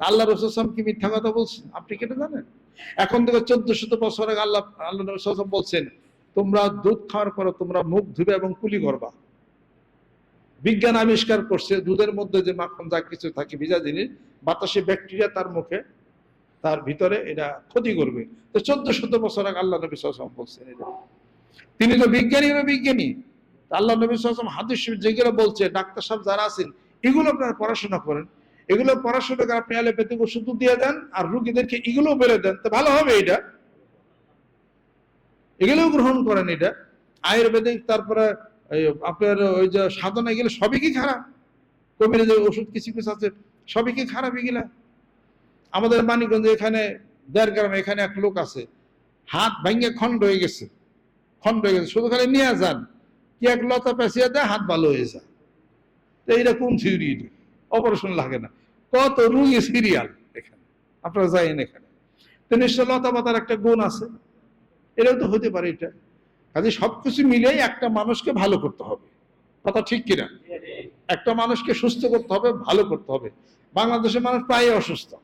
আল্লাহ রসুলাম কি মিথ্যা কথা বলছেন? আপনি কেটে জানেন? এখন থেকে চোদ্দ শত বছর আগে আল্লাহ আল্লাহ রসুলাম বলছেন, তোমরা দুধ খাওয়ার পরে তোমরা মুখ ধুবে এবং কুলি করবা। বিজ্ঞান আবিষ্কার করছে, দুধের মধ্যে যে মাখন যা কিছু থাকে, ভিজা জিনিস, বাতাসে ব্যাকটেরিয়া তার মুখে, তার ভিতরে এটা ক্ষতি করবে। তো চোদ্দ শত বছর আগে আল্লাহ নবী সাল্লাম বলছেন এটা। তিনি তো বিজ্ঞানী হবে বিজ্ঞানী? আল্লাহ নবী সাল্লাম হাদিস যেগুলো বলছে, ডাক্তার সাহেব যারা আছেন, এগুলো আপনারা পড়াশোনা করেন। এগুলো পড়াশোনা করে আপনি অ্যালোপ্যাথিক ওষুধ দিয়ে দেন আর রুগীদেরকে এগুলো বেড়ে দেন। তো ভালো হবে এটা। এগুলোও গ্রহণ করেন এটা। আয়ুর্বেদিক, তারপরে আপনার ওই যে সাধনা, এগুলো সবই কি খারাপ? কবির যে ওষুধ, কিছু কিছু আছে, সবই কি খারাপ এগুলা? আমাদের মানিকগঞ্জে এখানে দেড় গ্রামে এখানে এক লোক আছে। হাত ভাঙ্গে খন্ড হয়ে গেছে। খন্ড হয়ে গেছে। শুধু খালি নিয়ে যান। কি এক লতা পেঁচিয়ে দেয়, হাত ভালো হয়ে যায়। এইটা কোন থিওরি অপারেশন লাগে না। কত রুগী সিরিয়াল এখানে? আপনারা যাইন এখানে। তো নিশ্চয় লতা পাতার একটা গুণ আছে। এটাও তো হতে পারে এটা। কাজে সবকিছু মিলে একটা মানুষকে ভালো করতে হবে। কথা ঠিক কিনা? একটা মানুষকে সুস্থ করতে হবে ভালো করতে হবে। বাংলাদেশের মানুষ প্রায় অসুস্থ।